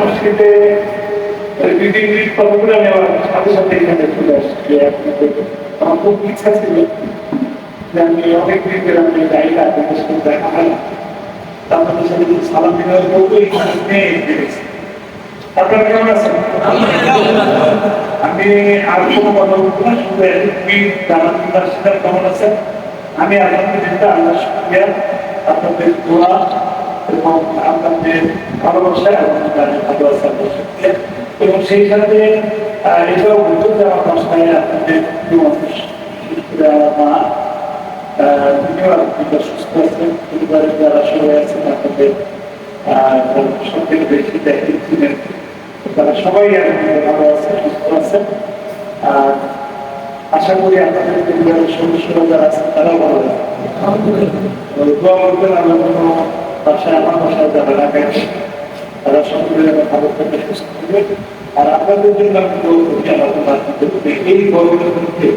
মসজিদে reading read কতগুলো নেওয়ার সাথে সাথে এখানে চলে আসছে। আমার খুব ইচ্ছা ছিল যে আমি অনেক দিন ধরে আমি যাই না, আপনাদের সাথে দেখা হয় না। আপনাদের সাথে কিছু সালাম বিনিময় করব এখানে আছেন? আমি আর আল্লাহ আপনাদের এবং আপনাদের ভালোবাসা এবং তাদের ভালোবাসা এবং সেই সাথে এটাও বলব যে আমার আপনাদের মা আছেন পরিবারের যারা সবাই আছেন আপনাদের আহ, সব থেকে বেশি তারা সবাই ভালো আছে সুস্থ আছেন আর আশা করি আপনাদের পরিবারের সদস্যরা যারা আছেন তারাও ভালো আছে দোয়া করবেন আল্লাহ কোনো বাসায় আমার বাসায় যারা লাগায় তারা সকলে যেন ভালো থাকবে আর আপনাদের জন্য এই গরমের মধ্যে